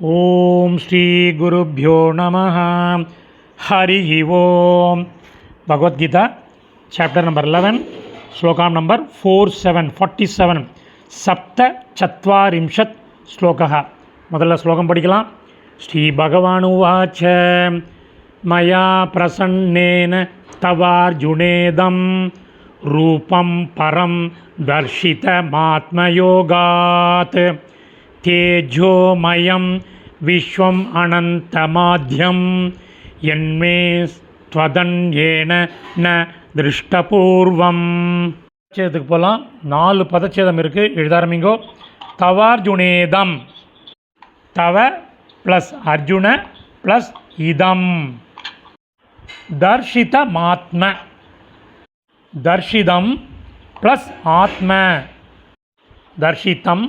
ஓம் ஸ்ரீ குருப்யோ நம ஹரி ஓம் Bhagavad Gita chapter number eleven ஸ்லோகம் number four seven forty seven சப்த சத்வாரிம்ஷத் ஸ்லோகா முதல்ல ஸ்லோகம் படிக்கலாம் ஸ்ரீ பகவான் உவாச்ச மயா பிரசன்னேன தவார்ஜுனேதம் ரூபம் பரம் தர்ஷிதமாத்மயோகாத் தேஜோமயம் விஸ்வம் அனந்தமாத்தியம் என்மே ஸ்வதன்யேன ந திருஷ்டபூர்வம் பதச்சேதத்துக்கு போகலாம் நாலு பதச்சேதம் இருக்குது எழுத ஆரம்பிங்கோ தவார்ஜுனேதம். தவ ப்ளஸ் அர்ஜுன ப்ளஸ் இதம். தர்ஷித மாத்ம தர்ஷிதம் ப்ளஸ் ஆத்ம. தர்ஷித்தம்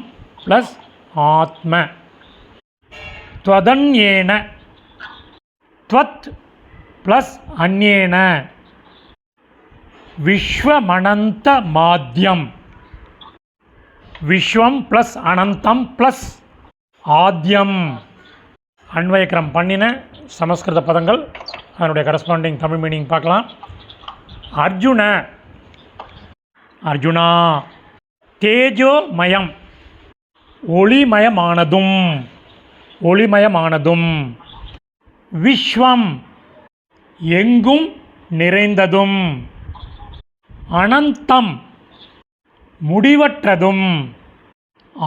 ப்ளஸ் ஆத்ம. த்வதன்யேன த்வத் ப்ளஸ் அந்நேன. விஸ்வமனந்த மாத்தியம் விஸ்வம் ப்ளஸ் அனந்தம் ப்ளஸ் ஆத்தியம் அன்வயக்கிரம் பண்ணின சமஸ்கிருத பதங்கள் அதனுடைய கரஸ்பாண்டிங் தமிழ் மீனிங் பார்க்கலாம். அர்ஜுன. அர்ஜுனா. தேஜோமயம். ஒளிமயமானதும் ஒளிமயமானதும் விஸ்வம் எங்கும் நிறைந்ததும் அனந்தம் முடிவற்றதும்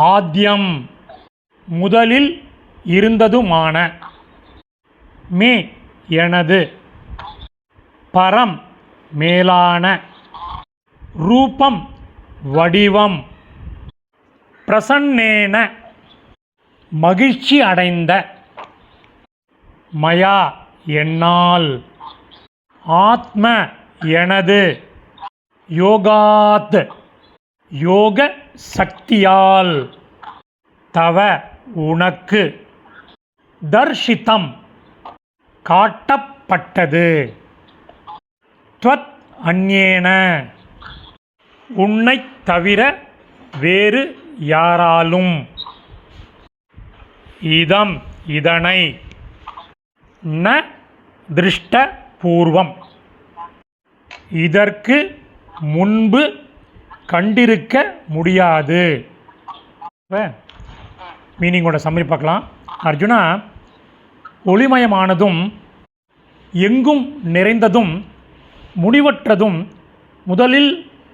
ஆத்யம் முதலில் இருந்ததுமான மே எனது பரம் மேலான ரூபம் வடிவம் பிரசன்னேன மகிழ்ச்சி அடைந்த மயா என்னால். ஆத்ம எனது யோகாத் யோக சக்தியால் தவ உனக்கு தர்ஷிதம் காட்டப்பட்டது. துவத் அந்யேன உன்னைத் தவிர வேறு யாராலும். இதம் இதனை ந திருஷ்ட பூர்வம் இதற்கு முன்பு கண்டிருக்க முடியாது. மீனிங்கோட சம்மரி பார்க்கலாம். அர்ஜுனா ஒளிமயமானதும் எங்கும் நிறைந்ததும் முடிவற்றதும் முதலில்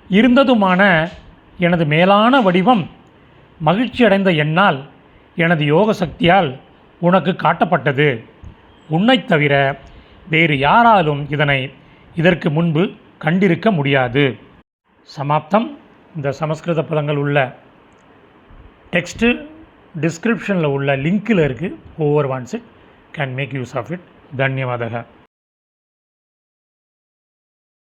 இருந்ததுமான எனது மேலான வடிவம் மகிழ்ச்சியடைந்த என்னால் எனது யோக சக்தியால் உனக்கு காட்டப்பட்டது. உன்னைத் தவிர வேறு யாராலும் இதனை இதற்கு முன்பு கண்டிருக்க முடியாது. சமாப்தம். இந்த சமஸ்கிருத பதங்கள் உள்ள டெக்ஸ்ட்டு டிஸ்கிரிப்ஷனில் உள்ள லிங்கில் இருக்குது over once it can make use of it தன்யவாதக.